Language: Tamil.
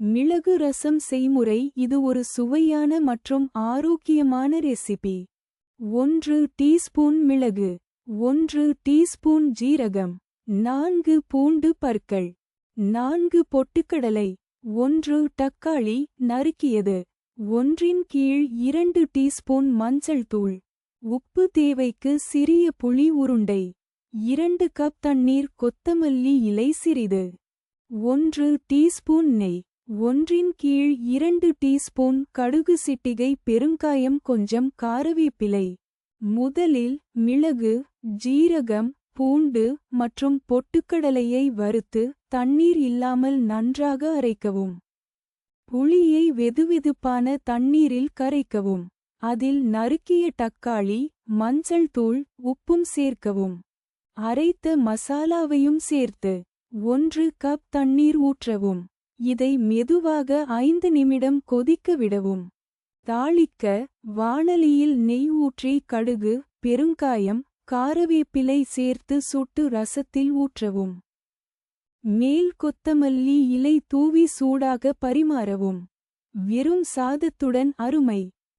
மிளகு ரசம் செய்முறை இது ஒரு சுவையான மற்றும் ஆரோக்கியமான ரெசிபி ஒன்று டீஸ்பூன் மிளகு. ஒன்று டீஸ்பூன் ஜீரகம். நான்கு பூண்டு பற்கள். நான்கு பொட்டுக்கடலை. ஒன்று தக்காளி நறுக்கியது. ஒன்றின் கீழ் இரண்டு டீஸ்பூன் மஞ்சள் தூள். உப்பு தேவைக்கு சிறிய புளி உருண்டை. இரண்டு கப் தண்ணீர் கொத்தமல்லி இலை சிறிது. ஒன்று டீஸ்பூன் நெய். ஒன்றின் கீழ் இரண்டு டீஸ்பூன் கடுகு சிட்டிகை பெருங்காயம் கொஞ்சம் காரவேப்பிலை. முதலில் மிளகு ஜீரகம் பூண்டு மற்றும் பொட்டுக்கடலையை வறுத்து தண்ணீர் இல்லாமல் நன்றாக அரைக்கவும். புளியை வெதுவெதுப்பான தண்ணீரில் கரைக்கவும். அதில் நறுக்கிய தக்காளி மஞ்சள் தூள் உப்பும் சேர்க்கவும். அரைத்த மசாலாவையும் சேர்த்து ஒன்று கப் தண்ணீர் ஊற்றவும். இதை மெதுவாக ஐந்து நிமிடம் கொதிக்க விடவும். தாளிக்க வாணலியில் நெய் ஊற்றி கடுகு பெருங்காயம் காரவேப்பிலை சேர்த்து சுட்டு ரசத்தில் ஊற்றவும். மேல் கொத்தமல்லி இலை தூவி சூடாக பரிமாறவும். வெறும் சாதத்துடன் அருமை.